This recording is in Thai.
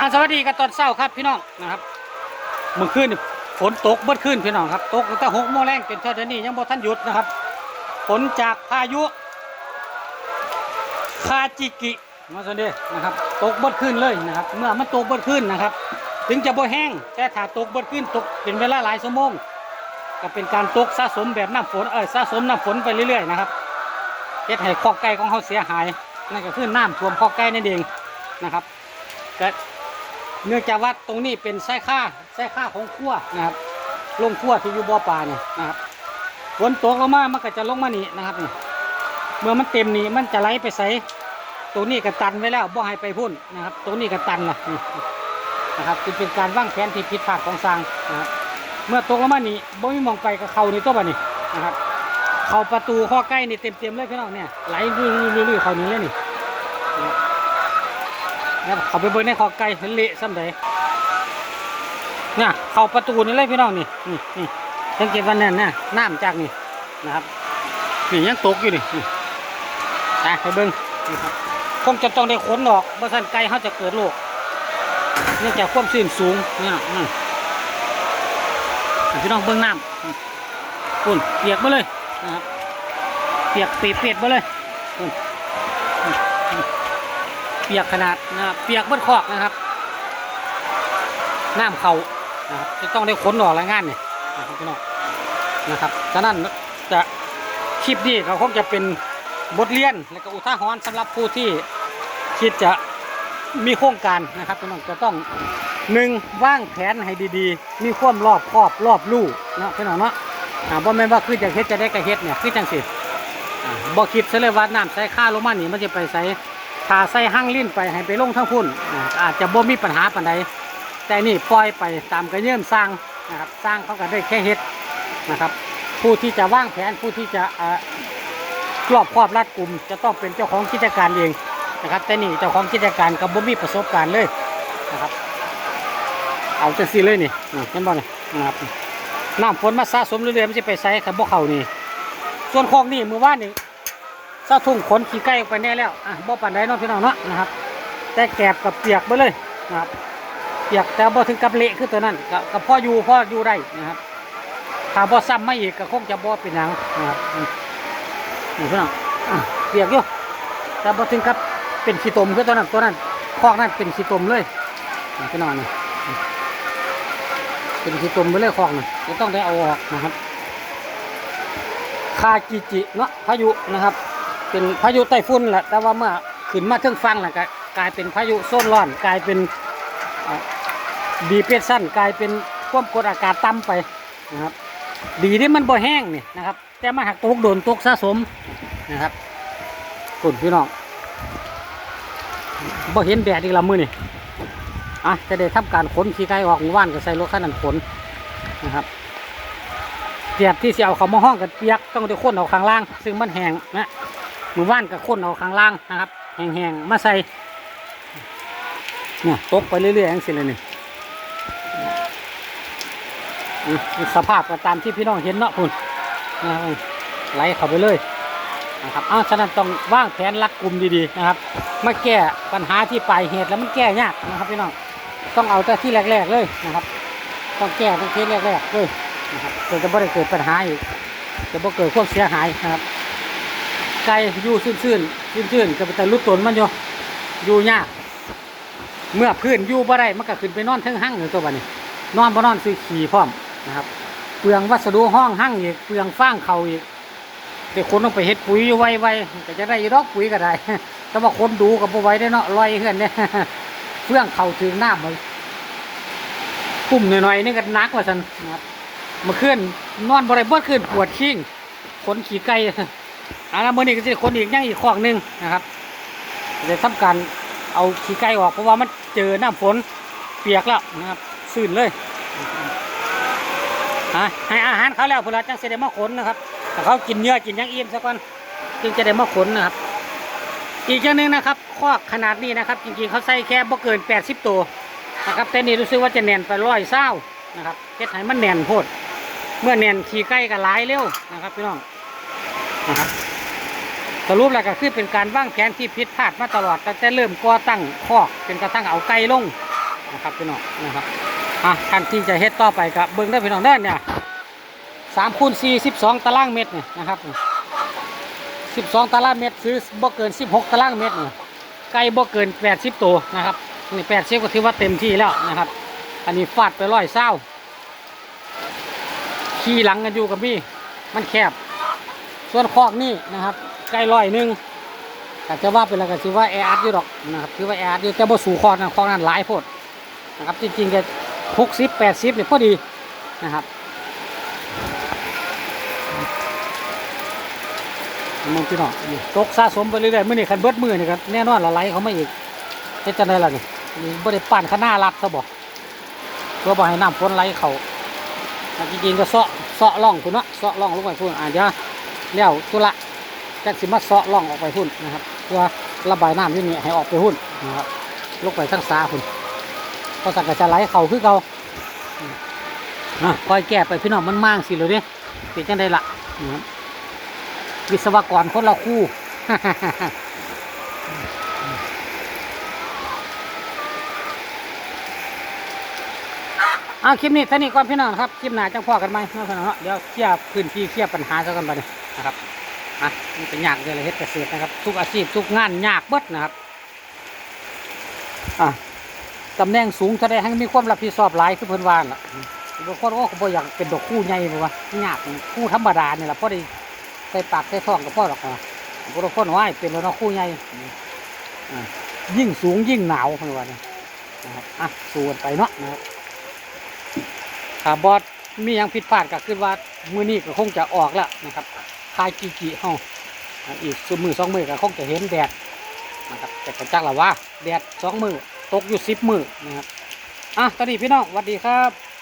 อาสวัสดีกันตอนเช้าครับพี่น้องนะครับเมื่อคืนฝนตกเมื่อคืนพี่น้องครับตกตั้งแต่หกโมงแรงจนเท่านี้ยังบ่ทันหยุดนะครับฝนจากพายุคาจิกิมาสันเดนะครับตกเมื่อคืนเลยนะครับ เมื่อมันตกเมื่อคืนนะครับ ถึงจะบ่แห้งแต่ถ้าตกเมื่อคืนตกเป็นเวลาหลายชั่วโมงก็เป็นการตกสะสมแบบน้ำฝนเออสะสมน้ำฝนไปเรื่อยๆนะครับเฮ็ดให้คอกไก่ของเขาเสียหายนั่นก็คือน้ำท่วมคอกไก่นั่นเองนะครับก็ เนื่องจากว่าตรงนี้เป็นไส้ข้าไส้ข้าของขั้วนะครับลงขั้วที่อยู่บ่อปลาเนี่ยนะครับฝนตกลงมามันก็จะลงมานี่นะครับนี่เมื่อมันเต็มนี่มันจะไหลไปใส่ตรงนี้ก็ตันไว้แล้วบ่ให้ไปพุ่นนะครับ ตรงนี้ก็ตันละนะครับจึงเป็นการวางแผนที่ผิดพลาดของสร้างนะครับเมื่อตกลงมานี่บ่มีมองไปกับเขานี่ตัวบ่นี่นะครับเข้าประตูข้อใกล้นี่เต็มๆเลยพี่น้องเนี่ยไหลลื่นๆๆๆเข้านี่เลยนี่ เนี่ยเขาไปเบิ่งในคอไก่เห็นเละซ้ำใดเนี่ยเข้าประตูนี่เลยพี่น้องนี่นี่นี่สังเกตวันนั้นนะน้ำจากนี่นะครับนี่ยังตกอยู่นี่นี่ไปเบิ่งนี่ครับคงจะต้องได้ขนออกเพราะฉะนั้นไก่เขาจะเกิดโรคเนื่องจากความชื้นสูงเนี่ยพี่น้องเบิ่งน้ำอืมคุณเปียกมาเลยนะครับเปียกเปียกๆมาเลยคุณ เปียกขนาดนะครับเปียกเบนคอกนะครับน้ำเขานะครับจะต้องได้ขนออกรายงานเนี่ยนะครับพี่น้องนะครับฉะนั้นจะคลิปนี้เขาคงจะเป็นบทเรียนและก็อุทาหรณ์สำหรับผู้ที่คิดจะมีโครงการนะครับพี่น้องจะต้องหนึ่งวางแผนให้ดีๆ มีความรอบคอบรอบรู้นะพี่น้องเนาะอ่าบ่แม่นว่าคือจะเฮ็ดจะได้กระเฮ็ดเนี่ยคือจังสิบ่คิดซะเลยว่าน้ำใส่ค่าลงมานี่มันจะไปใส่ ถ้าใส่ห้างลิ้นไปให้ไปลงทั้งพุ่นอาจจะบ่มีปัญหาปานใดแต่นี่ปล่อยไปตามกระเยื่อมสร้างนะครับสร้างเขาก็ได้แค่เฮ็ดนะครับ ผู้ที่จะวางแผนผู้ที่จะอ่ารอบครอบรัดกลุ่ม จะต้องเป็นเจ้าของกิจการเองนะครับ แต่นี่เจ้าของกิจการกับบ่มีประสบการณ์เลยนะครับ เอาจังซี่เลยนี่เห็นบ่นี่นะครับน้ำฝนมาสะสมเรื่อยๆมันจะไปใส่ขับบ่เข้านี่ส่วนคลองนี่มือว่านนี่ ซาทุ่งขนขี้ไก่ออกไปแน่แล้วอะบ่ปันไดเนาะพี่น้องเนาะนะครับ แต่แกบกับเปียกไปเลยนะครับ เปียกแต่บ่ถึงกับเละคือตัวนั้นก็ก็พ่ออยู่พ่ออยู่ได้นะครับถ้าบ่ซ้ำไม่อีกก็คงจะบ่เป็นหยังนะครับนี่พี่น้องเปียกอยู่แต่บ่ถึงกับเป็นขี้ตมคือตัวนั้นตัวนั้นคอกนั้นเป็นขี้ตมเลยนี่พี่น้องนี่เป็นขี้ตมไปเลยคอกน่ะจะต้องได้เอาออกนะครับคาจิจิเนาะพายุนะครับ เป็นพายุไต้ฝุ่นแหละแต่ว่าเมื่อขึ้นมาถึงฟังแล้วก็กลายเป็นพายุโซนร้อน กลายเป็นดีเพรสชั่นกลายเป็นความกดอากาศต่ำไปนะครับ ดีที่มันบ่แห้งนี่นะครับ แต่มาหักตกโดนตกสะสมนะครับคุณพี่น้องบ่เห็นแดดอีกละมือนี่อะจะได้ทำการขนขี้ไก่ออกหมู่บ้านก็ใส่รถคันนั้นขนนะครับเปียกที่เสียเอาเขามาห้องกันเปียกต้องได้ข้นเอาข้างล่าง ซึ่งมันแห้งนะ มือว่านกับข้นเอาข้างล่างนะครับแห้งๆมาใส่เนี่ยตกไปเรื่อยๆอย่างสิเลยนี่สภาพก็ตามที่พี่น้องเห็นเนาะคุณนะไหลเข้าไปเลยนะครับอ้าวฉะนั้นต้องวางแผนรัดกลุ่มดีๆนะครับ มาแก้ปัญหาที่ปลายเหตุแล้วมันแก้ยากนะครับพี่น้อง ต้องเอาแต่ที่แรก ๆเลยนะครับ ต้องแก้ตั้งที่แรกๆเลยนะครับจะจะไม่ได้เกิดปัญหาอีกจะไม่เกิดความเสียหายนะครับ ไก่อยู่ซื่นซื่นซื่นซื่นๆก็เป็นแต่รุดตนมันอยู่อยู่ยากเมื่อพื้นอยู่บ่ได้มันก็ขึ้นไปนอนเทั้งห้างอยู่ตัวบัดนี้นอนบ่นอนซื้อขี่พร้อมนะครับเปลืองวัสดุห้องห้างอีกเปลืองฟางเขาอีกแต่คนต้องไปเฮ็ดปุ๋ยอยู่ไวๆก็จะได้ยีดอกปุ๋ยก็ได้แต่ว่าคนดูกับบ่ไว้ได้เนาะลอยเฮือนเนี่ยเฟื่องเข่าถึงหน้ำมันปุ่มหน่อยๆนี่ก็นักว่าซั่นนะครับเมื่อคืนนอนบริบทคืนปวดชิงขนขี่ไก่ อันนั้นมื่อนี้ก็จะขนอีกย่างอีกขอกหนึ่งนะครับจะทำการเอาขี่ไก่ออกเพราะว่ามันเจอน้ำฝนเปียกแล้วนะครับซื่นเลยอะให้อาหารเขาแล้วพวกเราจังจะได้มาขนนะครับถ้าเขากินเนื้อกินยังอิ่มสักวันจึงจะได้มาขนนะครับ อีกอย่างหนึ่งนะครับคอกขนาดนี้นะครับ จริงๆเขาใส่แค่บ่เกิน 80 ตัวนะครับแต่นี่รู้สึกว่าจะแน่นไปร้อยเศร้านะครับเฮ็ดให้มันแน่นโพด เมื่อแน่นขี่ใกล้กับหลายเร็วนะครับพี่น้อง นะครับสรุปแล้วก็คือเป็นการวางแผนที่ผิดพลาดมาตลอดตั้งแต่เริ่มก่อตั้งคอกเป็นกระทั่งเอาไก่ลงนะครับพี่น้องนะครับอะขั้นที่จะเฮ็ดต่อไปกับเบิ้งได้พี่น้องเด้อเนี่ยสามคูณสี่สิบสองตารางเมตรเนี่ยนะครับสิบสองตารางเมตรซื้อบ่เกินสิบหกตารางเมตรเนี่ยไก่บ่เกินแปดสิบตัวนะครับนี่แปดสิบก็ถือว่าเต็มที่แล้วนะครับ อันนี้ฟาดไปร้อยเศร้าขี่หลังกันอยู่กับพี่มันแคบ ส่วนคอกนี่นะครับไก่ร้อยหนึ่งแต่จะว่าเป็นอะไรกันสิว่าแออัดอยู่ดอกนะครับคือว่าแออัดอยู่แต่บ่สู่คอกนะคอกนั้นหลายโพดนะครับจริงๆก็หกสิบแปดสิบเนี่ยพอดีนะครับมึงพี่น้องตกสะสมไปเรื่อยๆมื่อนี่คันเบิดมือนี่ก็แน่นอนละไหลเขาไม่อีกเฮ็ดจังไดล่ะนี่นี่บ่ได้ปั่นข้างหน้ารัดซะบ่เพื่อบ่ให้น้ำฝนไหลเขาแต่จริงๆก็เซาะเซาะร่องคุณเนาะเซาะร่องลงไปพุ่นอ่าเดี๋ยว เลี้ยวตุละจักสิมาเซาะร่องออกไปพุ่นนะครับเพื่อระบายน้ำที่นี่ให้ออกไปพุ่นนะครับลงไปทั้งสาพุ่นพอสักก็จะไหลเขาคือเก่าอืมอะคอยแก้ไปพี่น้องมันมั่งสิเลยเนี่ยเป็นจังได้ละนะครับวิศวกรคนละคู่เอาคลิปนี้ท่านี้ก่อนพี่น้องครับ คลิปหน้าจังพอกันไหมน้องพี่น้องเนาะเดี๋ยวเคลียร์พื้นที่เคลียร์ปัญหาซะกันไปเลย นะครับอะนี่เป็นยากเลยเฮ็ดเกษตรนะครับ ทุกอาชีพทุกงานยากเบิดนะครับอะตำแหน่งสูงเท่าใดให้มีความรับผิดชอบหลายคือเพิ่นว่าล่ะบางคนก็บ่อยากเป็นดอกคู่ใหญ่บ่ว่ายากคู่ธรรมดาเนี่แหละพอได้ใส่ปากใส่ท้องก็พอหรอกนะบางคนว่าเป็นแล้วเนาะคู่ใหญ่อะยิ่งสูงยิ่งหนาวเพิ่นว่านะนะครับอะสู้กันไปเนาะนะครับถ้าบอสมีหยังผิดพลาดก็คือว่ามือนี้ก็คงจะออกแล้วนะครับ ทายกีกีเฮาอ่าอีกสมือสองมือก็คงจะเห็นแดดนะครับแต่กระจักละว่าแดดสองมือตกอยู่สิบมือนะครับอะตอนนี้พี่น้องสวัสดีครับ